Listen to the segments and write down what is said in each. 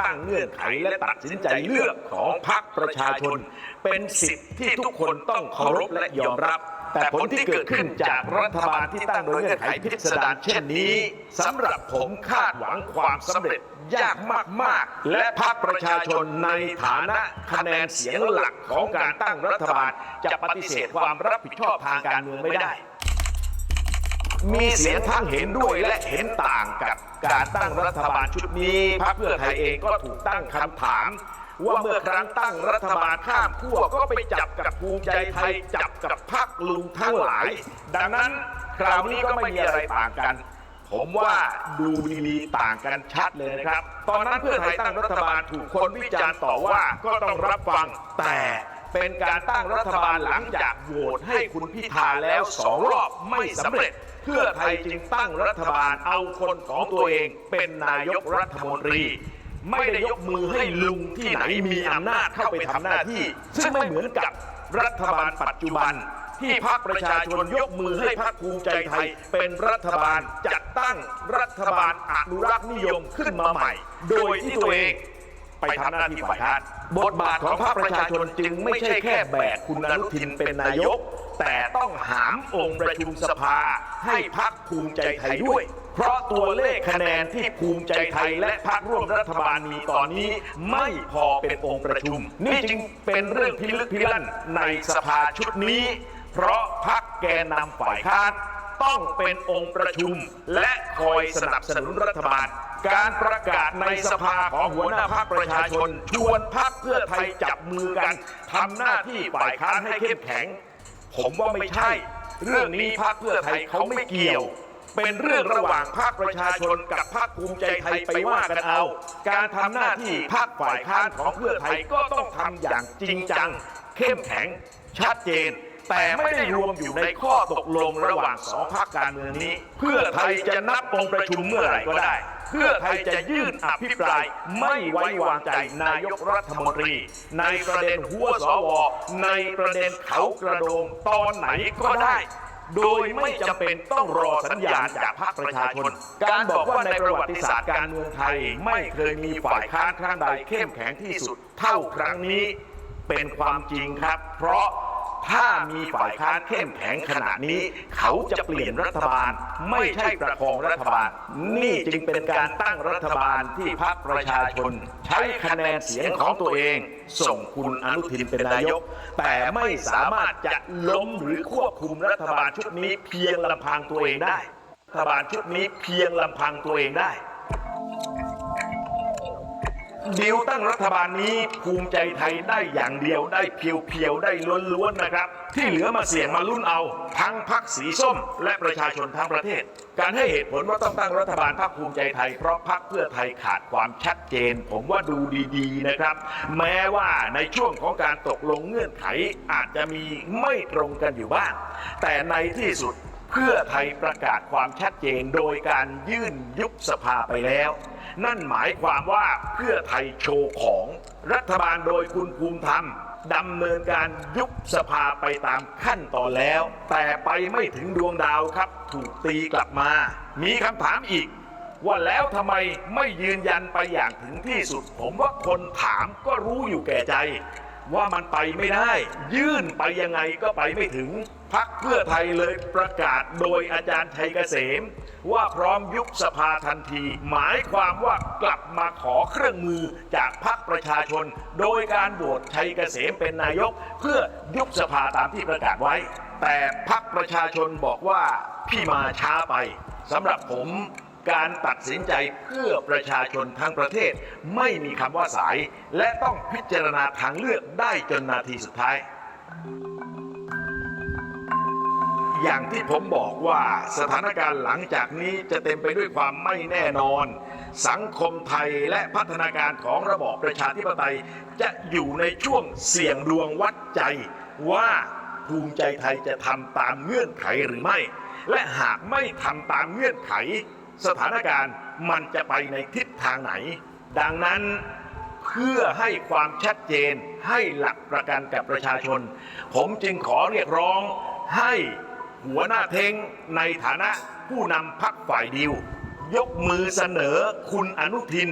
ตั้งเงื่อนไขและตัดสินใจเลือกของพรรคประชาชน เป็นสิทธิ์ที่ทุกคนต้องเคารพและยอมรับ แต่ผลที่เกิดขึ้นจากรัฐบาลที่ตั้งโดยเงื่อนไขพิสดารเช่นนี้สำหรับผมคาดหวังความสำเร็จยากมาก ๆ และพรรคประชาชนในฐานะคะแนนเสียงหลักของการตั้งรัฐบาล จะปฏิเสธความรับผิดชอบทางการเมืองไม่ได้ มีเสียงทั้งเห็นด้วยและเห็นต่างกับการตั้งรัฐบาลชุดนี้พรรคเพื่อไทยเองก็ถูกตั้งคำถาม ว่าเมื่อครั้งตั้งรัฐบาลข้ามขั้วก็ไปจับกับภูมิใจไทยจับกับพรรคลุงทั้งหลาย ดังนั้นคราวนี้ก็ไม่มีอะไรต่างกัน ผมว่าดูดีๆต่างกันชัดเลยนะครับ ตอนนั้นเพื่อไทยตั้งรัฐบาลถูกคนวิจารณ์ต่อว่าก็ต้องรับฟังแต่เป็นการตั้งรัฐบาลหลังจากโหวตให้คุณพิธาแล้วสองรอบไม่สำเร็จ พื่อไทยจึงตั้งรัฐบาลเอาคนของตัวเองเป็นนายกรัฐมนตรี ไม่ได้ยกมือให้ลุงที่ไหนมีอำนาจเข้าไปทำหน้าที่ ซึ่งไม่เหมือนกับรัฐบาลปัจจุบัน ที่พรรคประชาชนยกมือให้พรรคภูมิใจไทย เป็นรัฐบาลจัดตั้งรัฐบาลอนุรักษ์นิยมขึ้นมาใหม่ โดยที่ตัวเองไปทำหน้าที่ฝ่ายค้านบทบาทของพรรคประชาชนจึงไม่ใช่แค่แบกคุณอนุทินเป็นนายก แต่ต้องหามองค์ประชุมสภา ให้พรรคภูมิใจไทยด้วย เพราะตัวเลขคะแนนที่ภูมิใจไทย และพรรคร่วมรัฐบาลมีตอนนี้ ไม่พอเป็นองค์ประชุม นี่จึงเป็นเรื่องพิลึกพิลั่นในสภาชุดนี้ เพราะพรรคแกนนำฝ่ายค้านต้องเป็นองค์ประชุมและคอยสนับสนุนรัฐบาล การประกาศในสภาของหัวหน้าพรรคประชาชน ชวนพรรคเพื่อไทยจับมือกันทำหน้าที่ฝ่ายค้านให้เข้มแข็ง ผมว่าไม่ใช่ เรื่องนี้พรรคเพื่อไทยเขาไม่เกี่ยว เป็นเรื่องระหว่างพรรคประชาชนกับพรรคภูมิใจไทยไปว่ากันเอา การทำหน้าที่พรรคฝ่ายค้านของเพื่อไทยก็ต้องทำอย่างจริงจัง เข้มแข็ง ชัดเจน แต่ไม่ได้รวมอยู่ในข้อตกลงระหว่างสองพรรคการเมืองนี้ เพื่อไทยจะนับองค์ประชุมเมื่อไหร่ก็ได้ เพื่อไทยจะยื่นอภิปรายไม่ไว้วางใจนายกรัฐมนตรี ในประเด็นหัวสวในประเด็นเขากระโดงตอนไหนก็ได้ โดยไม่จำเป็นต้องรอสัญญาณจากภาคประชาชน การบอกว่าในประวัติศาสตร์การเมืองไทยไม่เคยมีฝ่ายค้านครั้งใดเข้มแข็งที่สุด เท่าครั้งนี้เป็นความจริงครับ เพราะ ถ้ามีฝ่ายค้านเข้มแข็งขนาดนี้ เขาจะเปลี่ยนรัฐบาล ไม่ใช่ประคองรัฐบาล นี่จึงเป็นการตั้งรัฐบาลที่พรรคประชาชน ใช้คะแนนเสียงของตัวเอง ส่งคุณอนุทินเป็นนายก แต่ไม่สามารถจะล้มหรือควบคุมรัฐบาลชุดนี้เพียงลำพังตัวเองได้ รัฐบาลชุดนี้เพียงลำพังตัวเองได้ ดิวตั้งรัฐบาลนี้ภูมิใจไทยได้อย่างเดียวได้เพียวๆ ได้ล้วนๆนะครับ ที่เหลือมาเสี่ยงมาลุ้นเอา ทั้งพักสีส้ม และประชาชนทั้งประเทศ การให้เหตุผลว่าต้องตั้งรัฐบาลพรรคภูมิใจไทยเพราะพรรคเพื่อไทยขาดความชัดเจน ผมว่าดูดีๆนะครับ แม้ว่าในช่วงของการตกลงเงื่อนไขอาจจะมีไม่ตรงกันอยู่บ้าง แต่ในที่สุดเพื่อไทยประกาศความชัดเจนโดยการยื่นยุบสภาไปแล้ว นั่นหมายความว่าเพื่อไทยโชว์ของรัฐบาลโดยคุณภูมิธรรมดำเนินการยุบสภาไปตามขั้นตอนแล้ว แต่ไปไม่ถึงดวงดาวครับ ถูกตีกลับมา มีคำถามอีก ว่าแล้วทำไมไม่ยืนยันไปอย่างถึงที่สุด ผมว่าคนถามก็รู้อยู่แก่ใจ ว่ามันไปไม่ได้ ยื่นไปยังไงก็ไปไม่ถึงพักเพื่อไทยเลยประกาศโดยอาจารย์ชัยเกษม ว่าพร้อมยุบสภาทันที หมายความว่ากลับมาขอเครื่องมือจากพรรคประชาชน โดยการโหวตชัยเกษมเป็นนายก เพื่อยุบสภาตามที่ประกาศไว้ แต่พรรคประชาชนบอกว่าพี่มาช้าไปสำหรับผม การตัดสินใจเพื่อประชาชนทั้งประเทศ ไม่มีคำว่าสาย และต้องพิจารณาทางเลือกได้จนนาทีสุดท้าย อย่างที่ผมบอกว่าสถานการณ์หลังจากนี้จะเต็มไปด้วยความไม่แน่นอน สังคมไทยและพัฒนาการของระบอบประชาธิปไตย จะอยู่ในช่วงเสี่ยงดวงวัดใจว่าภูมิใจไทยจะทำตามเงื่อนไขหรือไม่ และหากไม่ทำตามเงื่อนไข สถานการณ์มันจะไปในทิศทางไหน ดังนั้นเพื่อให้ความชัดเจนให้หลักประกันกับประชาชน ผมจึงขอเรียกร้องให้หัวหน้าเทงในฐานะผู้นำพักฝ่ายดิวยกมือเสนอคุณอนุทิน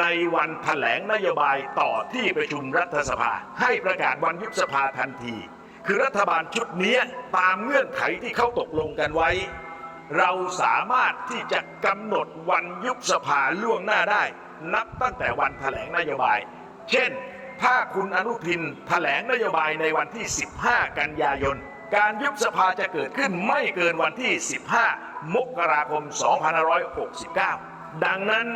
ในวันแถลงนโยบายต่อที่ประชุมรัฐสภา ให้ประกาศวันยุบสภาทันที คือรัฐบาลชุดนี้ตามเงื่อนไขที่เขาตกลงกันไว้ เราสามารถที่จะกำหนดวันยุบสภาล่วงหน้าได้ นับตั้งแต่วันแถลงนโยบาย เช่น ถ้าคุณอนุทินแถลงนโยบายในวันที่ 15 กันยายน การยุบสภาจะเกิดขึ้นไม่เกินวันที่ 15 มกราคม 2569 ดังนั้น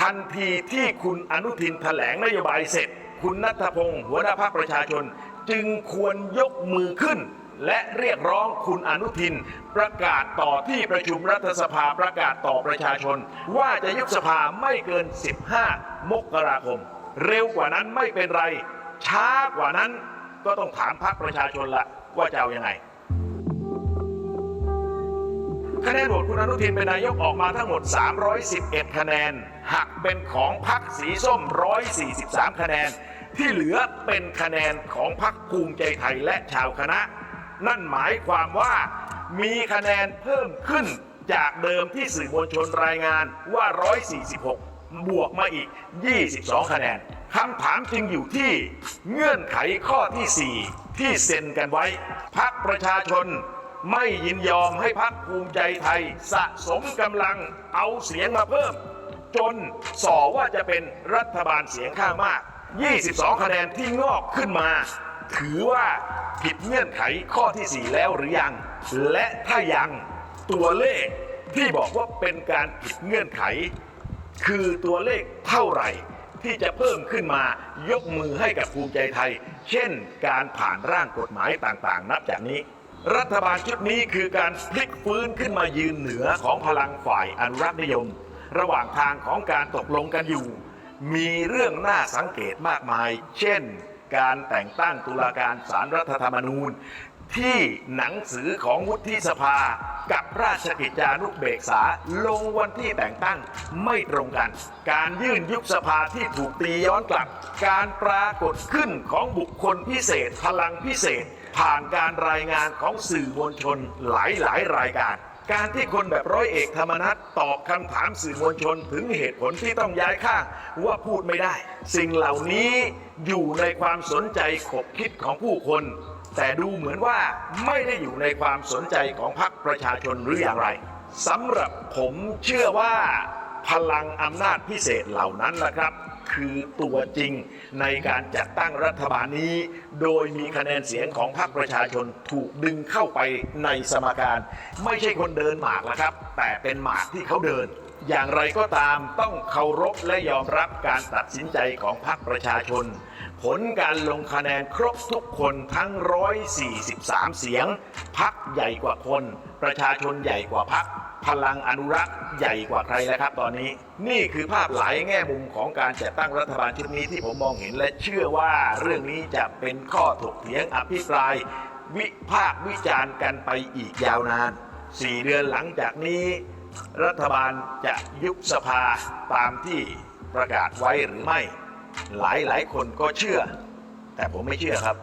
ทันทีที่คุณอนุทินแถลงนโยบายเสร็จ คุณนัทพงศ์หัวหน้าพรรคประชาชน จึงควรยกมือขึ้น และเรียกร้องคุณอนุทิน ประกาศต่อที่ประชุมรัฐสภาประกาศต่อประชาชน ว่าจะยุบสภาไม่เกิน 15 มกราคม เร็วกว่านั้นไม่เป็นไร ช้ากว่านั้นก็ต้องถามพรรคประชาชนละว่าจะเอาอยังไงคะแนนโหวตคุณอนุทินเป็นนายกออกมาทั้งหมด 311 คะแนน หักเป็นของพรรคสีส้ม 143 คะแนน ที่เหลือเป็นคะแนนของพรรคภูมิใจไทยและชาวคณะ นั่นหมายความว่ามีคะแนนเพิ่มขึ้นจากเดิมที่สื่อมวลชนรายงานว่า 146 บวกมาอีก 22 คะแนนคำถามจึงอยู่ที่เงื่อนไขข้อที่ 4 ที่เซ็นกันไว้ พักประชาชนไม่ยินยอมให้พักภูมิใจไทย สะสมกำลังเอาเสียงมาเพิ่ม จนส่อว่าจะเป็นรัฐบาลเสียงข้างมาก 22 คะแนนที่งอกขึ้นมา ถือว่าผิดเงื่อนไขข้อที่ 4 แล้วหรือยัง และถ้ายังตัวเลขที่บอกว่าเป็นการผิดเงื่อนไข คือตัวเลขเท่าไหร่ที่จะเพิ่มขึ้นมายกมือให้กับภูมิใจไทย เช่น การผ่านร่างกฎหมายต่างๆ นับจากนี้ รัฐบาลชุดนี้คือการพลิกฟื้นขึ้นมายืนเหนือของพลังฝ่ายอนุรักษนิยม ระหว่างทางของการตกลงกันอยู่ มีเรื่องน่าสังเกตมากมาย เช่น การแต่งตั้งตุลาการศาลรัฐธรรมนูญ ที่หนังสือของวุฒิสภากับราชกิจจานุเบกษาลงวันที่แต่งตั้งไม่ตรงกัน การยื่นยุบสภาที่ถูกตีย้อนกลับ การปรากฏขึ้นของบุคคลพิเศษพลังพิเศษ ผ่านการรายงานของสื่อมวลชนหลายหลายๆรายการ การที่คนแบบร้อยเอกธรรมนัฐตอบคำถามสื่อมวลชนถึงเหตุผลที่ต้องย้ายข้างว่าพูดไม่ได้ สิ่งเหล่านี้อยู่ในความสนใจขบคิดของผู้คน แต่ดูเหมือนว่าไม่ได้อยู่ในความสนใจของพรรคประชาชนหรืออย่างไรสำหรับผมเชื่อว่าพลังอำนาจพิเศษเหล่านั้นแหละครับ คือตัวจริงในการจัดตั้งรัฐบาลนี้ โดยมีคะแนนเสียงของพรรคประชาชนถูกดึงเข้าไปในสมการ ไม่ใช่คนเดินหมากนะครับ แต่เป็นหมากที่เขาเดิน อย่างไรก็ตามต้องเคารพและยอมรับการตัดสินใจของพรรคประชาชน ผลการลงคะแนนครบทุกคนทั้ง 143 เสียงพักใหญ่กว่าคน ประชาชนใหญ่กว่าพัก พลังอนุรักษ์ใหญ่กว่าใครแล้วครับ ตอนนี้นี่คือภาพหลายแง่มุมของการจัดตั้งรัฐบาลชุดนี้ที่ผมมองเห็นและเชื่อว่าเรื่องนี้จะเป็นข้อถกเถียงอภิปราย วิพากษ์วิจารณ์กันไปอีกยาวนานสี่เดือนหลังจากนี้ รัฐบาลจะยุบสภาตามที่ประกาศไว้หรือไม่ หลายหลายคนก็เชื่อ แต่ผมไม่เชื่อครับ